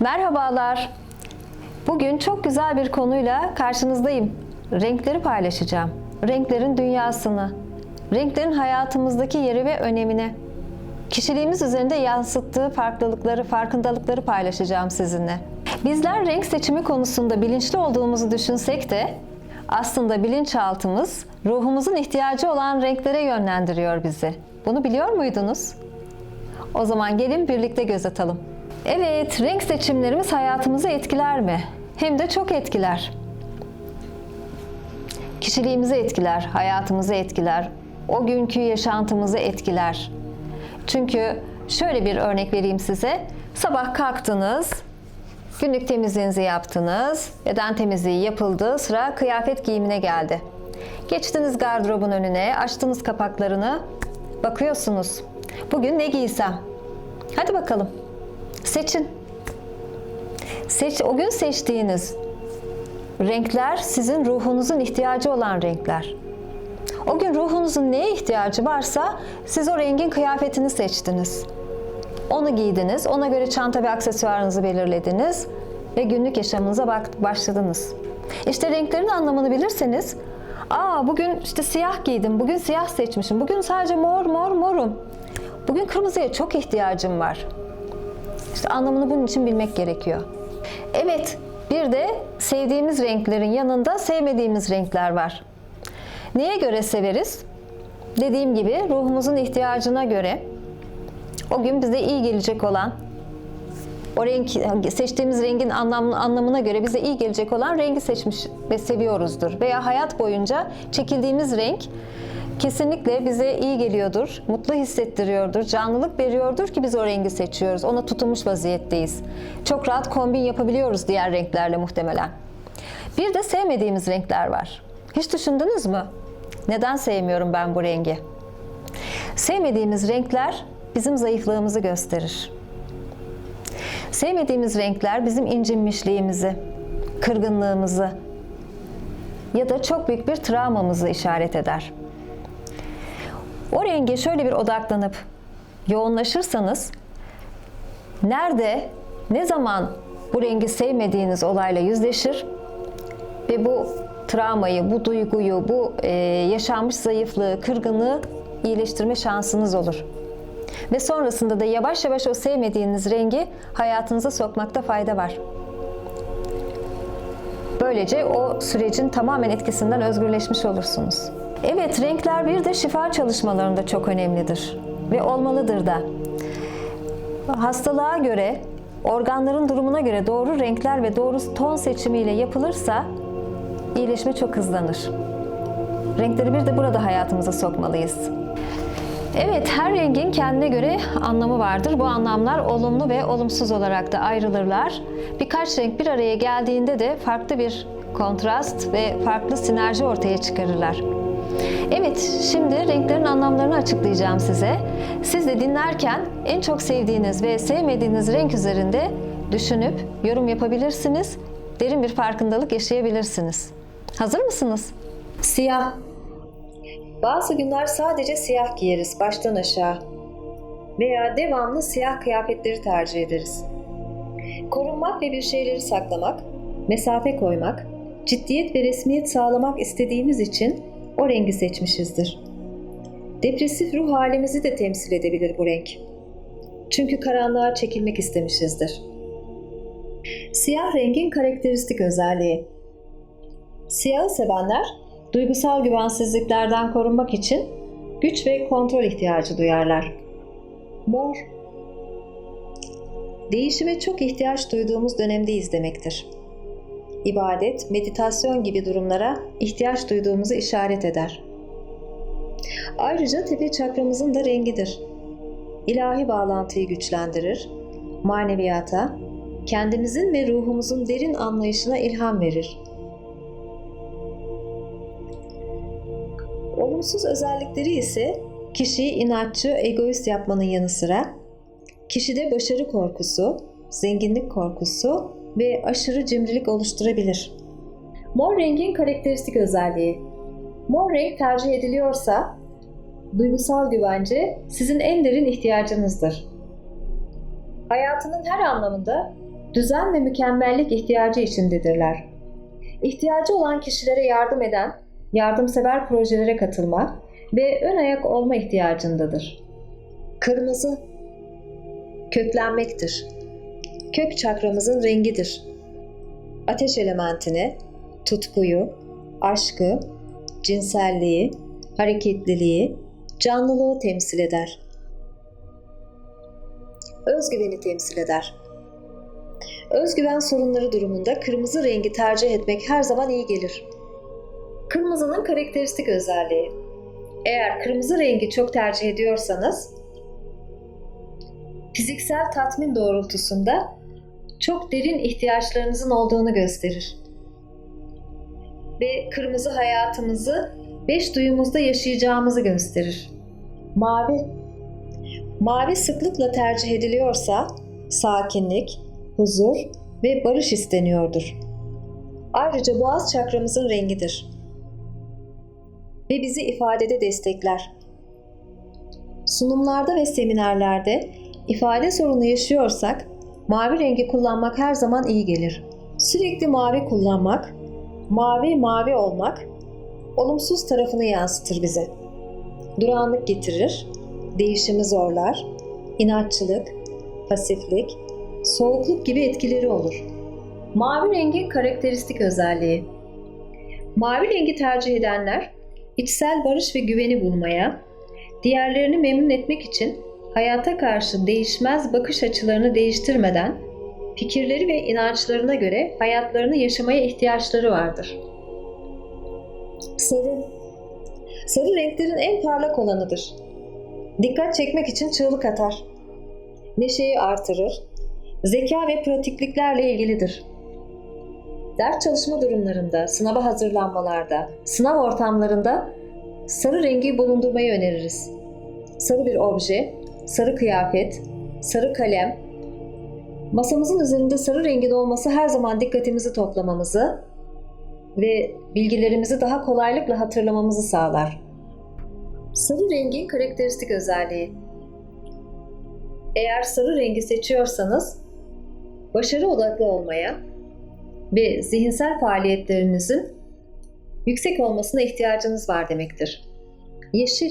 Merhabalar. Bugün çok güzel bir konuyla karşınızdayım. Renkleri paylaşacağım. Renklerin dünyasını, renklerin hayatımızdaki yeri ve önemini, kişiliğimiz üzerinde yansıttığı farklılıkları, farkındalıkları paylaşacağım sizinle. Bizler renk seçimi konusunda bilinçli olduğumuzu düşünsek de aslında bilinçaltımız ruhumuzun ihtiyacı olan renklere yönlendiriyor bizi. Bunu biliyor muydunuz? O zaman gelin birlikte göz atalım. Evet, renk seçimlerimiz hayatımızı etkiler mi? Hem de çok etkiler. Kişiliğimizi etkiler, hayatımızı etkiler, o günkü yaşantımızı etkiler. Çünkü şöyle bir örnek vereyim size. Sabah kalktınız, günlük temizliğinizi yaptınız, beden temizliği yapıldı, sıra kıyafet giyimine geldi. Geçtiniz gardırobun önüne, açtınız kapaklarını, bakıyorsunuz. Bugün ne giysem? Hadi bakalım. Seçin. Seç, o gün seçtiğiniz renkler sizin ruhunuzun ihtiyacı olan renkler. O gün ruhunuzun neye ihtiyacı varsa siz o rengin kıyafetini seçtiniz. Onu giydiniz, ona göre çanta ve aksesuarınızı belirlediniz ve günlük yaşamınıza başladınız. İşte renklerin anlamını bilirseniz, aa bugün işte siyah giydim, bugün siyah seçmişim, bugün sadece mor mor morum. Bugün kırmızıya çok ihtiyacım var. İşte anlamını bunun için bilmek gerekiyor. Evet, bir de sevdiğimiz renklerin yanında sevmediğimiz renkler var. Neye göre severiz? Dediğim gibi ruhumuzun ihtiyacına göre o gün bize iyi gelecek olan o renk seçtiğimiz rengin anlam, anlamına göre bize iyi gelecek olan rengi seçmiş ve seviyoruzdur. Veya hayat boyunca çekildiğimiz renk kesinlikle bize iyi geliyordur, mutlu hissettiriyordur, canlılık veriyordur ki biz o rengi seçiyoruz. Ona tutunmuş vaziyetteyiz. Çok rahat kombin yapabiliyoruz diğer renklerle muhtemelen. Bir de sevmediğimiz renkler var. Hiç düşündünüz mü? Neden sevmiyorum ben bu rengi? Sevmediğimiz renkler bizim zayıflığımızı gösterir. Sevmediğimiz renkler bizim incinmişliğimizi, kırgınlığımızı ya da çok büyük bir travmamızı işaret eder. O renge şöyle bir odaklanıp yoğunlaşırsanız nerede, ne zaman bu rengi sevmediğiniz olayla yüzleşir ve bu travmayı, bu duyguyu, bu e, yaşanmış zayıflığı, kırgınlığı iyileştirme şansınız olur. Ve sonrasında da yavaş yavaş o sevmediğiniz rengi hayatınıza sokmakta fayda var. Böylece o sürecin tamamen etkisinden özgürleşmiş olursunuz. Evet, renkler bir de şifa çalışmalarında çok önemlidir ve olmalıdır da. Hastalığa göre, organların durumuna göre doğru renkler ve doğru ton seçimiyle yapılırsa iyileşme çok hızlanır. Renkleri bir de burada hayatımıza sokmalıyız. Evet, her rengin kendine göre anlamı vardır. Bu anlamlar olumlu ve olumsuz olarak da ayrılırlar. Birkaç renk bir araya geldiğinde de farklı bir kontrast ve farklı sinerji ortaya çıkarırlar. Evet, şimdi renklerin anlamlarını açıklayacağım size. Siz de dinlerken en çok sevdiğiniz ve sevmediğiniz renk üzerinde düşünüp yorum yapabilirsiniz. Derin bir farkındalık yaşayabilirsiniz. Hazır mısınız? Siyah bazı günler sadece siyah giyeriz baştan aşağı veya devamlı siyah kıyafetleri tercih ederiz. Korunmak ve bir şeyleri saklamak, mesafe koymak, ciddiyet ve resmiyet sağlamak istediğimiz için o rengi seçmişizdir. Depresif ruh halimizi de temsil edebilir bu renk. Çünkü karanlığa çekilmek istemişizdir. Siyah rengin karakteristik özelliği. Siyahı sevenler duygusal güvensizliklerden korunmak için güç ve kontrol ihtiyacı duyarlar. Mor Değişime çok ihtiyaç duyduğumuz dönemdeyiz demektir. İbadet, meditasyon gibi durumlara ihtiyaç duyduğumuzu işaret eder. Ayrıca tepe çakramızın da rengidir. İlahi bağlantıyı güçlendirir, maneviyata, kendimizin ve ruhumuzun derin anlayışına ilham verir. Olumsuz özellikleri ise kişiyi inatçı, egoist yapmanın yanı sıra kişide başarı korkusu, zenginlik korkusu ve aşırı cimrilik oluşturabilir. Mor rengin karakteristik özelliği. Mor renk tercih ediliyorsa duygusal güvence sizin en derin ihtiyacınızdır. Hayatının her anlamında düzen ve mükemmellik ihtiyacı içindedirler. İhtiyacı olan kişilere yardım eden, yardımsever projelere katılma ve ön ayak olma ihtiyacındadır. Kırmızı köklenmektir. Kök çakramızın rengidir. Ateş elementini, tutkuyu, aşkı, cinselliği, hareketliliği, canlılığı temsil eder. Özgüveni temsil eder. Özgüven sorunları durumunda kırmızı rengi tercih etmek her zaman iyi gelir. Kırmızının karakteristik özelliği. Eğer kırmızı rengi çok tercih ediyorsanız, fiziksel tatmin doğrultusunda çok derin ihtiyaçlarınızın olduğunu gösterir. Ve kırmızı hayatımızı beş duyumuzda yaşayacağımızı gösterir. Mavi Mavi sıklıkla tercih ediliyorsa sakinlik, huzur ve barış isteniyordur. Ayrıca boğaz çakramızın rengidir ve bizi ifadede destekler. Sunumlarda ve seminerlerde ifade sorunu yaşıyorsak mavi rengi kullanmak her zaman iyi gelir. Sürekli mavi kullanmak, mavi mavi olmak olumsuz tarafını yansıtır bize. Durağanlık getirir, değişimi zorlar, inatçılık, pasiflik, soğukluk gibi etkileri olur. Mavi rengin karakteristik özelliği. Mavi rengi tercih edenler içsel barış ve güveni bulmaya, diğerlerini memnun etmek için hayata karşı değişmez bakış açılarını değiştirmeden fikirleri ve inançlarına göre hayatlarını yaşamaya ihtiyaçları vardır. Sarı Sarı renklerin en parlak olanıdır. Dikkat çekmek için çığlık atar. Neşeyi artırır. Zeka ve pratikliklerle ilgilidir. Ders çalışma durumlarında, sınava hazırlanmalarda, sınav ortamlarında sarı rengi bulundurmayı öneririz. Sarı bir obje, sarı kıyafet, sarı kalem, masamızın üzerinde sarı rengin olması her zaman dikkatimizi toplamamızı ve bilgilerimizi daha kolaylıkla hatırlamamızı sağlar. Sarı rengin karakteristik özelliği. Eğer sarı rengi seçiyorsanız başarı odaklı olmaya ve zihinsel faaliyetlerinizin yüksek olmasına ihtiyacınız var demektir. Yeşil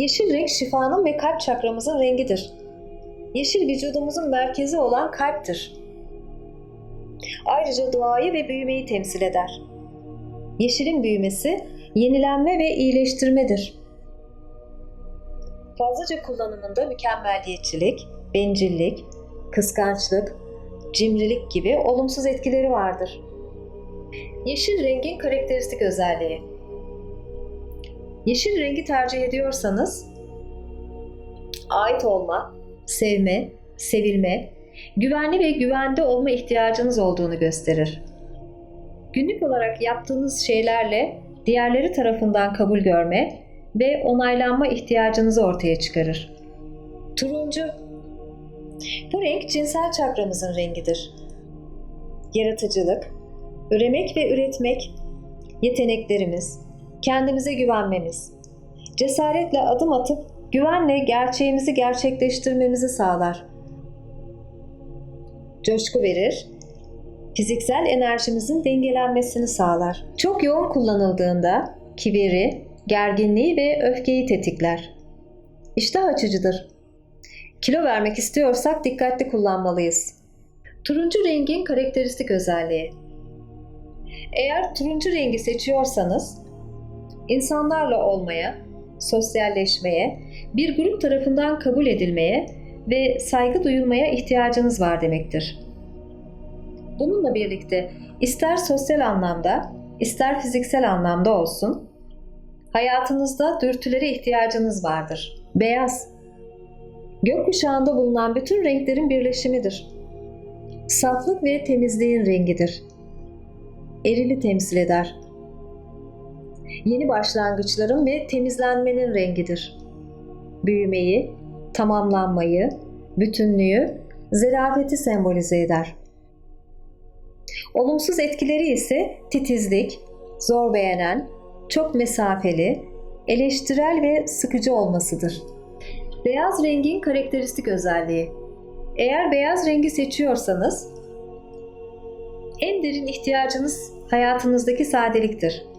Yeşil renk şifanın ve kalp çakramızın rengidir. Yeşil vücudumuzun merkezi olan kalptir. Ayrıca doğayı ve büyümeyi temsil eder. Yeşilin büyümesi yenilenme ve iyileştirmedir. Fazlaca kullanımında mükemmelliyetçilik, bencillik, kıskançlık, cimrilik gibi olumsuz etkileri vardır. Yeşil rengin karakteristik özelliği. Yeşil rengi tercih ediyorsanız ait olma, sevme, sevilme, güvenli ve güvende olma ihtiyacınız olduğunu gösterir. Günlük olarak yaptığınız şeylerle diğerleri tarafından kabul görme ve onaylanma ihtiyacınızı ortaya çıkarır. Turuncu Bu renk cinsel çakramızın rengidir. Yaratıcılık, üremek ve üretmek, yeteneklerimiz, kendimize güvenmemiz, cesaretle adım atıp güvenle gerçeğimizi gerçekleştirmemizi sağlar. Coşku verir, fiziksel enerjimizin dengelenmesini sağlar. Çok yoğun kullanıldığında kibiri, gerginliği ve öfkeyi tetikler. İştah açıcıdır. Kilo vermek istiyorsak dikkatli kullanmalıyız. Turuncu rengin karakteristik özelliği. Eğer turuncu rengi seçiyorsanız insanlarla olmaya, sosyalleşmeye, bir grup tarafından kabul edilmeye ve saygı duyulmaya ihtiyacınız var demektir. Bununla birlikte ister sosyal anlamda, ister fiziksel anlamda olsun, hayatınızda dürtülere ihtiyacınız vardır. Beyaz, gökkuşağında bulunan bütün renklerin birleşimidir. Saflık ve temizliğin rengidir. Erili temsil eder yeni başlangıçların ve temizlenmenin rengidir. Büyümeyi, tamamlanmayı, bütünlüğü, zerafeti sembolize eder. Olumsuz etkileri ise titizlik, zor beğenen, çok mesafeli, eleştirel ve sıkıcı olmasıdır. Beyaz rengin karakteristik özelliği. Eğer beyaz rengi seçiyorsanız en derin ihtiyacınız hayatınızdaki sadeliktir.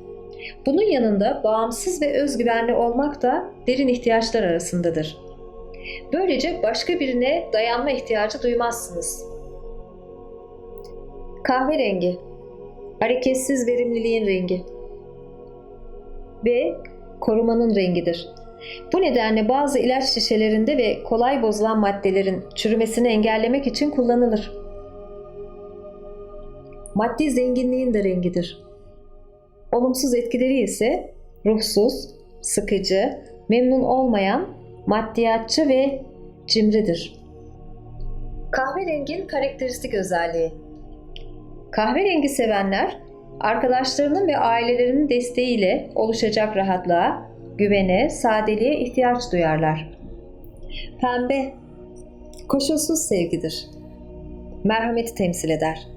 Bunun yanında bağımsız ve özgüvenli olmak da derin ihtiyaçlar arasındadır. Böylece başka birine dayanma ihtiyacı duymazsınız. Kahverengi Hareketsiz verimliliğin rengi ve korumanın rengidir. Bu nedenle bazı ilaç şişelerinde ve kolay bozulan maddelerin çürümesini engellemek için kullanılır. Maddi zenginliğin de rengidir. Olumsuz etkileri ise ruhsuz, sıkıcı, memnun olmayan, maddiyatçı ve cimridir. Kahverengin karakteristik özelliği Kahverengi sevenler, arkadaşlarının ve ailelerinin desteğiyle oluşacak rahatlığa, güvene, sadeliğe ihtiyaç duyarlar. Pembe, koşulsuz sevgidir. Merhameti temsil eder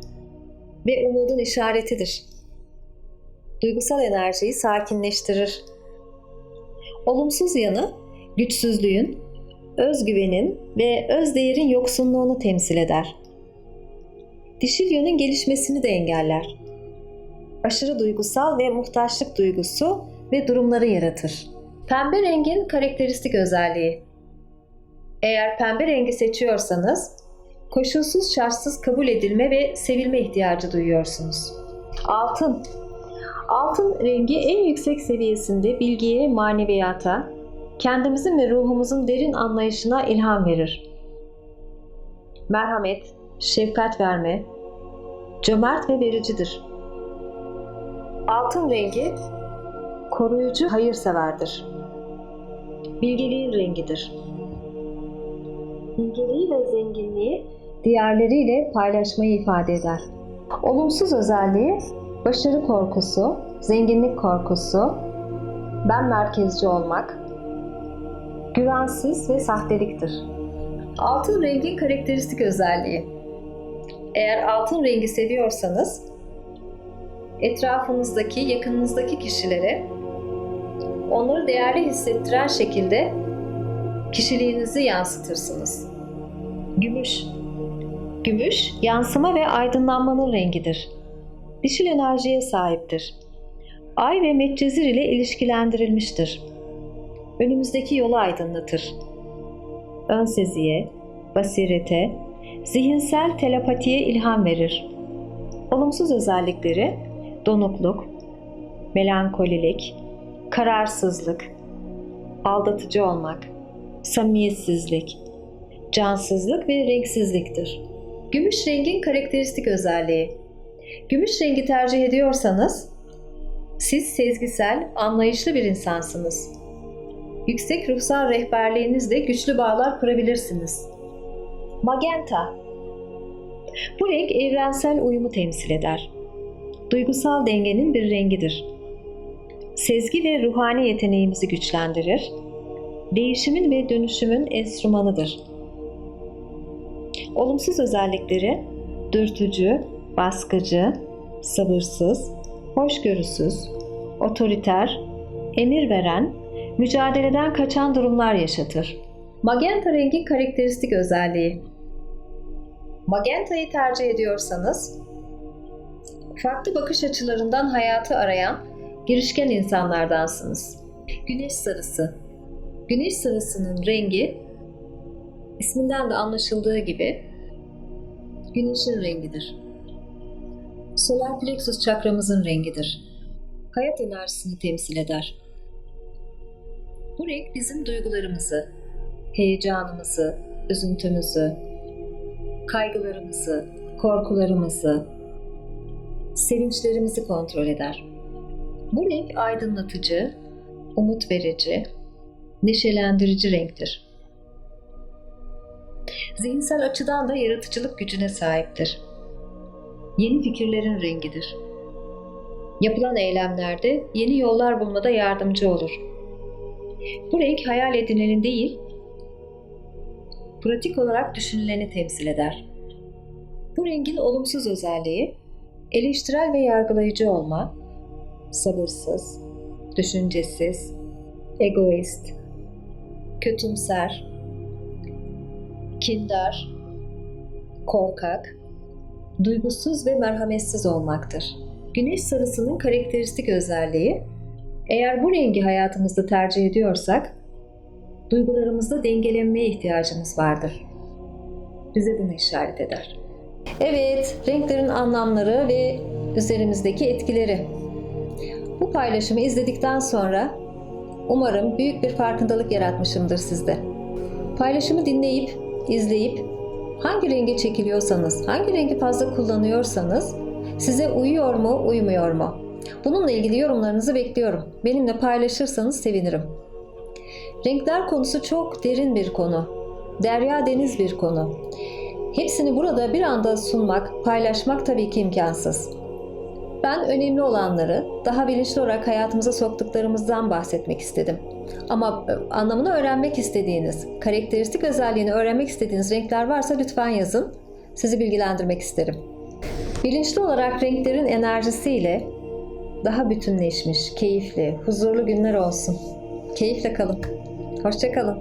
ve umudun işaretidir. Duygusal enerjiyi sakinleştirir. Olumsuz yanı, güçsüzlüğün, özgüvenin ve özdeğerin yoksunluğunu temsil eder. Dişil yönün gelişmesini de engeller. Aşırı duygusal ve muhtaçlık duygusu ve durumları yaratır. Pembe rengin karakteristik özelliği. Eğer pembe rengi seçiyorsanız, koşulsuz şartsız kabul edilme ve sevilme ihtiyacı duyuyorsunuz. Altın Altın rengi en yüksek seviyesinde bilgiye, maneviyata, kendimizin ve ruhumuzun derin anlayışına ilham verir. Merhamet, şefkat verme, cömert ve vericidir. Altın rengi koruyucu, hayırseverdir. Bilgeliğin rengidir. Bilgeliği ve zenginliği diğerleriyle paylaşmayı ifade eder. Olumsuz özelliği başarı korkusu, zenginlik korkusu, ben merkezci olmak, güvensiz ve sahteliktir. Altın rengi karakteristik özelliği. Eğer altın rengi seviyorsanız, etrafınızdaki, yakınınızdaki kişilere onları değerli hissettiren şekilde kişiliğinizi yansıtırsınız. Gümüş Gümüş, yansıma ve aydınlanmanın rengidir. Dişil enerjiye sahiptir. Ay ve Medcezir ile ilişkilendirilmiştir. Önümüzdeki yolu aydınlatır. Ön seziye, basirete, zihinsel telepatiye ilham verir. Olumsuz özellikleri donukluk, melankolilik, kararsızlık, aldatıcı olmak, samimiyetsizlik, cansızlık ve renksizliktir. Gümüş rengin karakteristik özelliği. Gümüş rengi tercih ediyorsanız siz sezgisel, anlayışlı bir insansınız. Yüksek ruhsal rehberliğinizle güçlü bağlar kurabilirsiniz. Magenta Bu renk evrensel uyumu temsil eder. Duygusal dengenin bir rengidir. Sezgi ve ruhani yeteneğimizi güçlendirir. Değişimin ve dönüşümün enstrümanıdır. Olumsuz özellikleri dürtücü, baskıcı, sabırsız, hoşgörüsüz, otoriter, emir veren, mücadeleden kaçan durumlar yaşatır. Magenta rengi karakteristik özelliği. Magenta'yı tercih ediyorsanız, farklı bakış açılarından hayatı arayan, girişken insanlardansınız. Güneş sarısı. Güneş sarısının rengi isminden de anlaşıldığı gibi güneşin rengidir. Solar plexus çakramızın rengidir. Hayat enerjisini temsil eder. Bu renk bizim duygularımızı, heyecanımızı, üzüntümüzü, kaygılarımızı, korkularımızı, sevinçlerimizi kontrol eder. Bu renk aydınlatıcı, umut verici, neşelendirici renktir. Zihinsel açıdan da yaratıcılık gücüne sahiptir. Yeni fikirlerin rengidir. Yapılan eylemlerde yeni yollar bulmada yardımcı olur. Bu renk hayal edileni değil, pratik olarak düşünüleni temsil eder. Bu rengin olumsuz özelliği eleştirel ve yargılayıcı olma, sabırsız, düşüncesiz, egoist, kötümser, kindar, korkak, duygusuz ve merhametsiz olmaktır. Güneş sarısının karakteristik özelliği, eğer bu rengi hayatımızda tercih ediyorsak, duygularımızda dengelenmeye ihtiyacımız vardır. Bize bunu işaret eder. Evet, renklerin anlamları ve üzerimizdeki etkileri. Bu paylaşımı izledikten sonra umarım büyük bir farkındalık yaratmışımdır sizde. Paylaşımı dinleyip, izleyip hangi renge çekiliyorsanız, hangi rengi fazla kullanıyorsanız size uyuyor mu, uymuyor mu? Bununla ilgili yorumlarınızı bekliyorum. Benimle paylaşırsanız sevinirim. Renkler konusu çok derin bir konu. Derya deniz bir konu. Hepsini burada bir anda sunmak, paylaşmak tabii ki imkansız. Ben önemli olanları daha bilinçli olarak hayatımıza soktuklarımızdan bahsetmek istedim. Ama e, anlamını öğrenmek istediğiniz, karakteristik özelliğini öğrenmek istediğiniz renkler varsa lütfen yazın. Sizi bilgilendirmek isterim. Bilinçli olarak renklerin enerjisiyle daha bütünleşmiş, keyifli, huzurlu günler olsun. Keyifle kalın. Hoşçakalın.